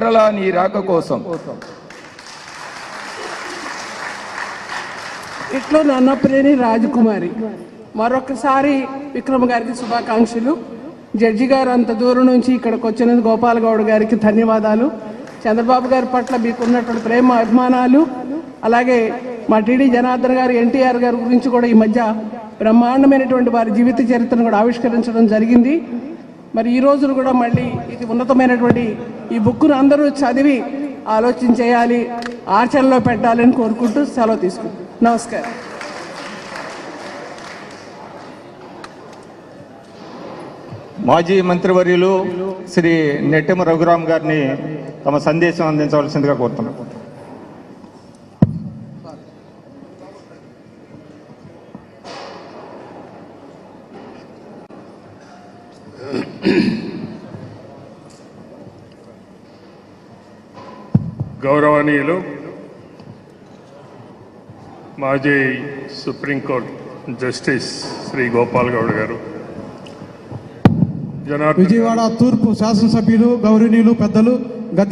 కేరళ నీ రాక కోసం. ఇట్లో నన్నప్రేణి రాజకుమారి. మరొకసారి విక్రమ్ గారికి శుభాకాంక్షలు. జడ్జి గారు అంత దూరం నుంచి ఇక్కడికి వచ్చినందుకు గోపాల్ గౌడ్ గారికి ధన్యవాదాలు. చంద్రబాబు గారి పట్ల మీకున్నటువంటి ప్రేమ అభిమానాలు అలాగే మా టీడీ జనార్దన్ గారు ఎన్టీఆర్ గారి గురించి కూడా ఈ మధ్య బ్రహ్మాండమైనటువంటి వారి జీవిత చరిత్రను కూడా ఆవిష్కరించడం జరిగింది. మరి ఈ రోజును కూడా మళ్ళీ ఇది ఉన్నతమైనటువంటి ఈ బుక్ను అందరూ చదివి ఆలోచన చేయాలి ఆచరణలో పెట్టాలని కోరుకుంటూ సెలవు తీసుకుంటాం నమస్కారం. మాజీ మంత్రివర్యులు శ్రీ నెట్టెమ రఘురామ్ గారిని తమ సందేశం అందించవలసిందిగా కోరుతున్నాం. గౌరవనీయులు మాజీ supreme court justice Shri Gopal Goud గారు విజయవాడ తూర్పు శాసనసభ్యులు గౌరవనీయులు పెద్దలు గద్దె